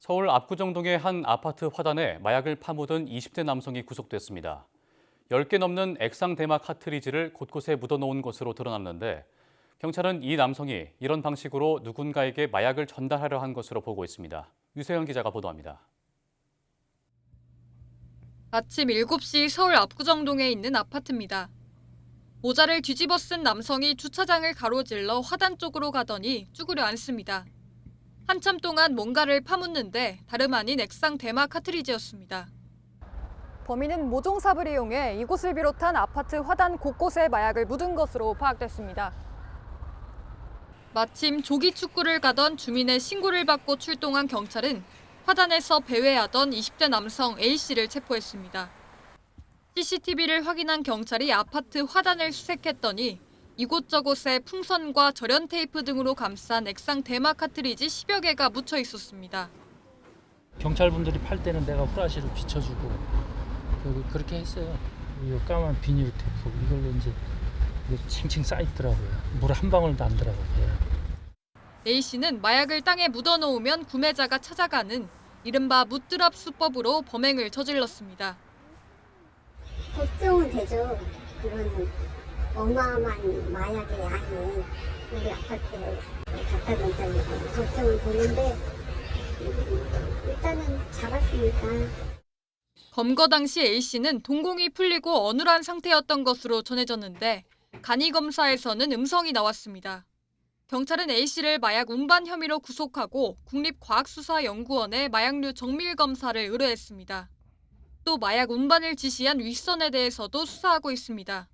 서울 압구정동의 한 아파트 화단에 마약을 파묻은 20대 남성이 구속됐습니다. 10개 넘는 액상 대마 카트리지를 곳곳에 묻어놓은 것으로 드러났는데 경찰은 이 남성이 이런 방식으로 누군가에게 마약을 전달하려 한 것으로 보고 있습니다. 유세영 기자가 보도합니다. 아침 7시 서울 압구정동에 있는 아파트입니다. 모자를 뒤집어 쓴 남성이 주차장을 가로질러 화단 쪽으로 가더니 쭈그려 앉습니다. 한참 동안 뭔가를 파묻는데 다름 아닌 액상 대마 카트리지였습니다. 범인은 모종삽을 이용해 이곳을 비롯한 아파트 화단 곳곳에 마약을 묻은 것으로 파악됐습니다. 마침 조기 축구를 가던 주민의 신고를 받고 출동한 경찰은 화단에서 배회하던 20대 남성 A씨를 체포했습니다. CCTV를 확인한 경찰이 아파트 화단을 수색했더니 이곳저곳에 풍선과 절연 테이프 등으로 감싼 액상 대마 카트리지 10여 개가 묻혀 있었습니다. 경찰분들이 팔 때는 내가 후라시로 비춰주고 그- 그렇게 했어요. 이 까만 비닐 테이프 이걸로 이제 칭칭 쌓이더라고요. 물 한 방울도 안 들어가고요. A씨는 마약을 땅에 묻어놓으면 구매자가 찾아가는 이른바 무드랍 수법으로 범행을 저질렀습니다. 걱정은 되죠. 그런 어마어마한 마약의 양이 우리 아파트에 갖다 놓다니까 걱정은 되는데 음, 일단은 잡았으니까 검거 당시 A씨는 동공이 풀리고 어눌한 상태였던 것으로 전해졌는데 간이 검사에서는 음성이 나왔습니다. 경찰은 A씨를 마약 운반 혐의로 구속하고 국립과학수사연구원에 마약류 정밀 검사를 의뢰했습니다. 또 마약 운반을 지시한 윗선에 대해서도 수사하고 있습니다.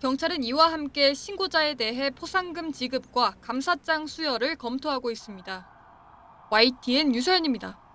경찰은 이와 함께 신고자에 대해 포상금 지급과 감사장 수여를 검토하고 있습니다. YTN 유서연입니다.